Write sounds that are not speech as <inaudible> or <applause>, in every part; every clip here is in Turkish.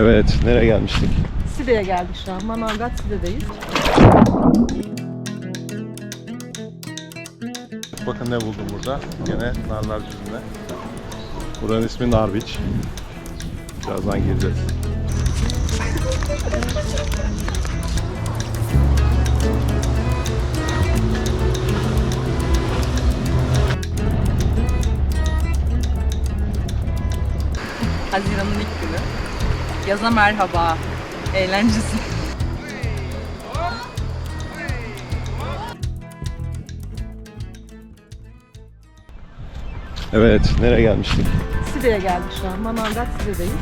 Evet, nereye gelmiştik? Side'ye geldik şu an. Manavgat Side'deyiz. Bakın ne buldum burada. Gene narlar yüzünde. Buranın ismi Narviç. Birazdan gireceğiz. Haziran'ın ilk. Yaza merhaba. Eğlencesi. Evet, nereye gelmiştik? Side'ye geldik şu an. Manavgat Side'deyiz.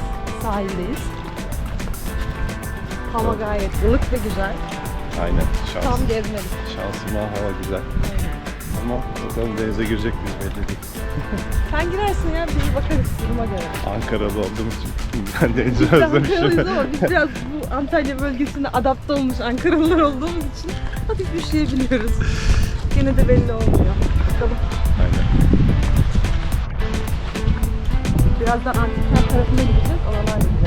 Sahildeyiz. Hava gayet ılık ve güzel. Aynen, şans. Tam gezmelik. Şansıma hava güzel. Ama bakalım denize girecek miyiz belli değil. <laughs> Sen girersin ya bir bakarız duruma göre. Ankaralı olduğum için <laughs> ben denizi Biz de özlemişim. Ankaralıyız ama biz biraz bu Antalya bölgesine adapte olmuş Ankaralılar olduğumuz için hafif üşüyebiliyoruz. Gene de belli olmuyor. Bakalım. Aynen. Birazdan antikler tarafına gideceğiz. Oralar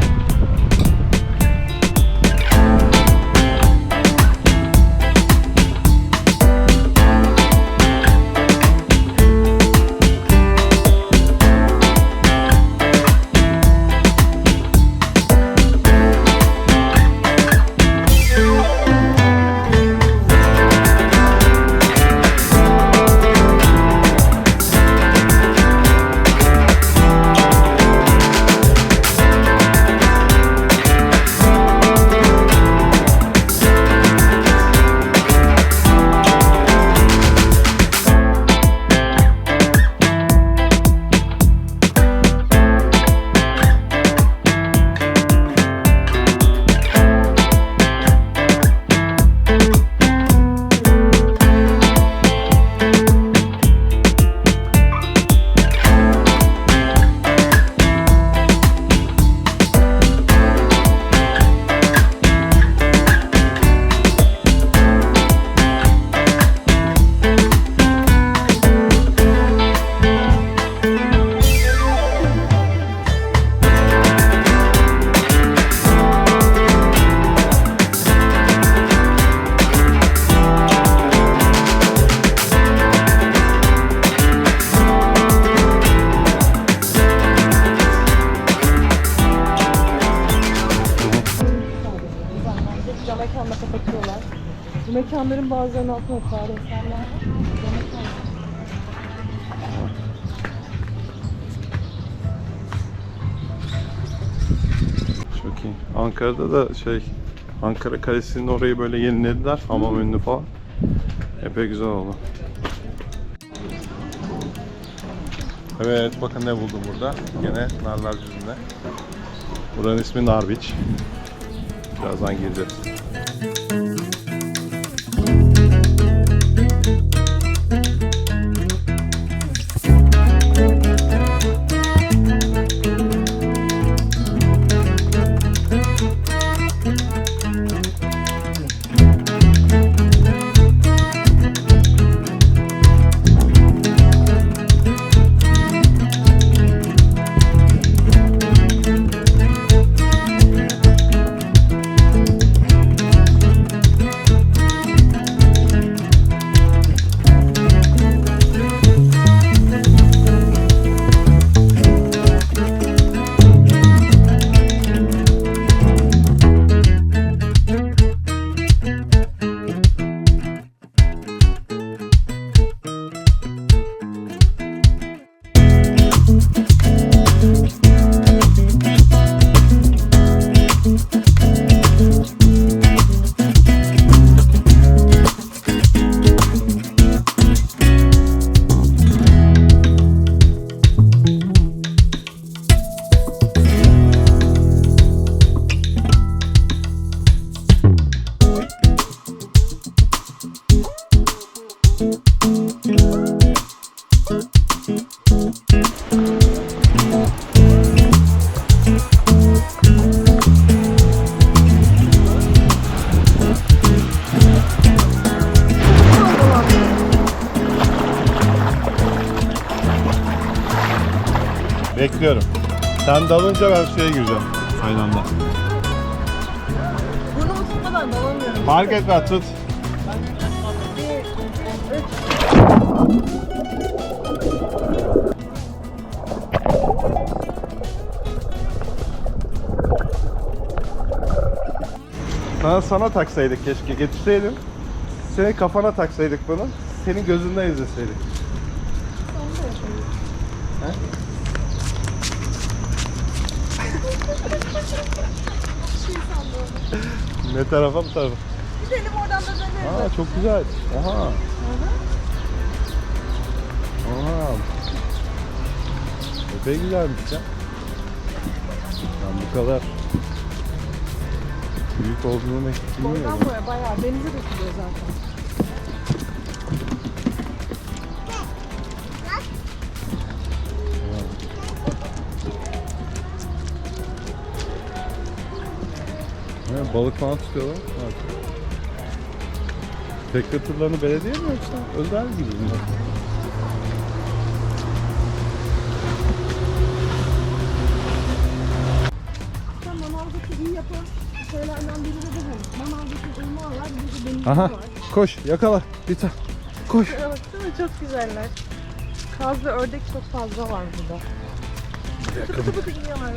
Bu mekanların bazılarının altına tarihi eserler. Çok iyi. Ankara'da da şey Ankara Kalesi'nin orayı böyle yenilediler. Hamam önünü falan. Epey güzel oldu. Evet bakın ne buldum burada. Gene narlar yüzünde. Buranın ismi Narviç. Birazdan gireceğiz. Bekliyorum. Sen dalınca ben suya gireceğim. aynı anda. Burnumu tutmadan dalamıyorum. Fark etme tut. Sana, sana taksaydık keşke getirseydim. Senin kafana taksaydık bunu. Senin gözünden izleseydik. He? ne tarafa bu tarafa? Gidelim oradan da döneriz. Aa çok güzel. Oha. Oha. Epey güzelmiş ya. Ben bu kadar büyük olduğunu hiç bilmiyordum. Oradan buraya bayağı denize dökülüyor zaten. Ha, balık falan tutuyorlar. Evet. Tekne turlarını belediye mi yoksa özel gibi mi? Şeylerden biri de bu. Manavdaki ırmağı var, bir de deniz Aha var. koş yakala bir tane. Koş. Şuraya baksana çok güzeller. Kaz ve ördek çok fazla var burada. Bıkı bıkı bıkı iniyorlar.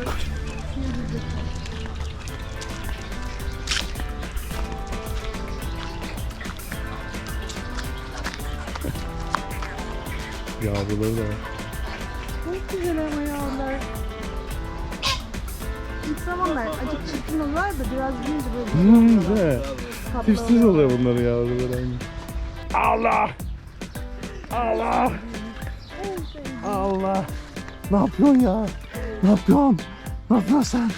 Yavruları da var. Çok güzel ama ya onlar. İlk zamanlar acık çirkin oluyorlar da biraz büyüyünce böyle Hmm. Tatlı Tipsiz oluyor bunların yavruları aynı. Allah! Allah! Allah! Ne yapıyorsun ya? Ne yapıyorsun? Ne yapıyorsun sen?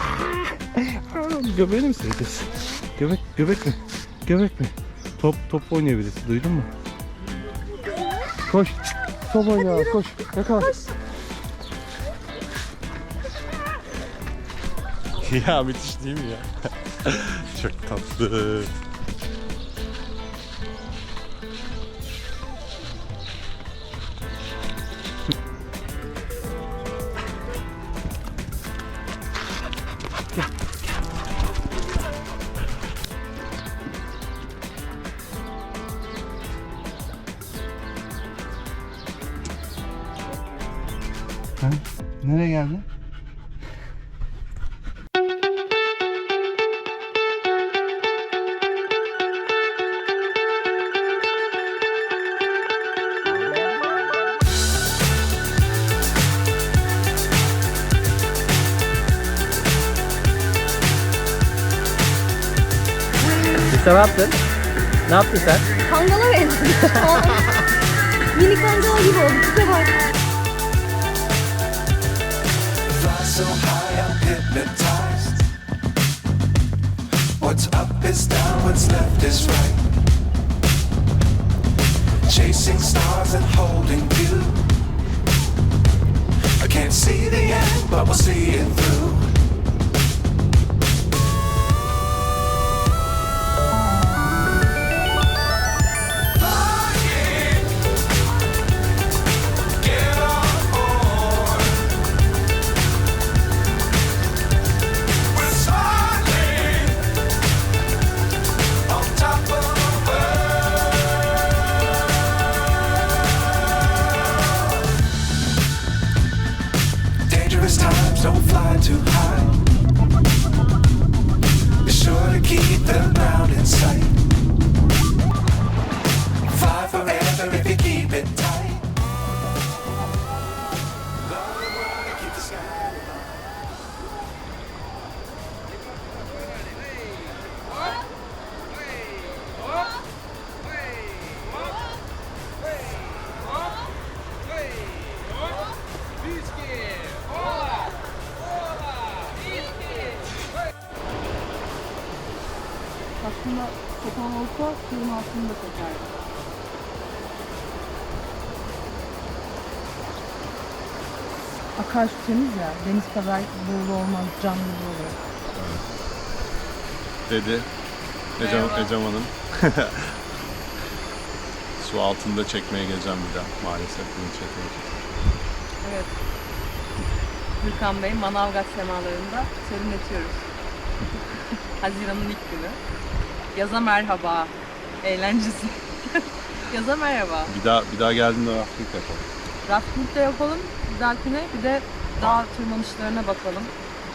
Ah! Göbeğini mi seveceğiz? Göbek, göbek mi? Göbek mi? Top, top oynayabiliriz. Duydun mu? Koş. Top oyna. Koş. Yakala. <laughs> ya müthiş değil mi ya? <laughs> Çok tatlı. Ha? Nereye geldi? Ne yaptın? Ne yaptın sen? Kangala benziyor. <laughs> Mini kangal gibi oldu. Tipe bak. fly so high I'm hypnotized. What's up is down, what's left is right. Chasing stars and holding you. I can't see the end, but we'll see it through. Aslında kopan olsa suyun altında çekerdi. Akarsu temiz ya. Deniz kadar buğulu olmaz, canlı olur. Dedi Ecem, Ecem Hanım. <laughs> Su altında çekmeye geleceğim bir daha maalesef bunu çekmek. Evet. Gürkan Bey Manavgat semalarında serinletiyoruz. <laughs> Haziran'ın ilk günü. Yaza merhaba. Eğlencesi. <laughs> Yaza merhaba. Bir daha bir daha geldiğinde rafting yapalım. Rafting de yapalım bir dahakine bir de dağ tırmanışlarına bakalım.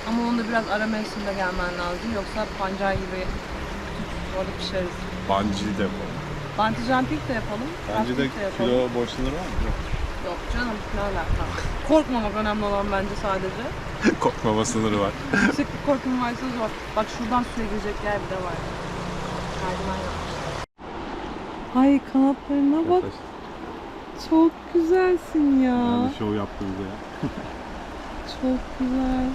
Ama onda biraz ara mevsimde gelmen lazım yoksa pancar gibi orada pişeriz. Bungee de yapalım. Bungee jumping de yapalım. Bence de rafting de yapalım. kilo boş sınırı var mı? Yok. Yok canım ne alaka. Korkmamak önemli olan bence sadece. <laughs> Korkmama sınırı var. Yüksek bir korkum varsa zor. Bak şuradan suya girecek yer bile var. Merdiven. Ay kanatlarına bak. Çok güzelsin ya. show yaptı bize ya. Çok güzel.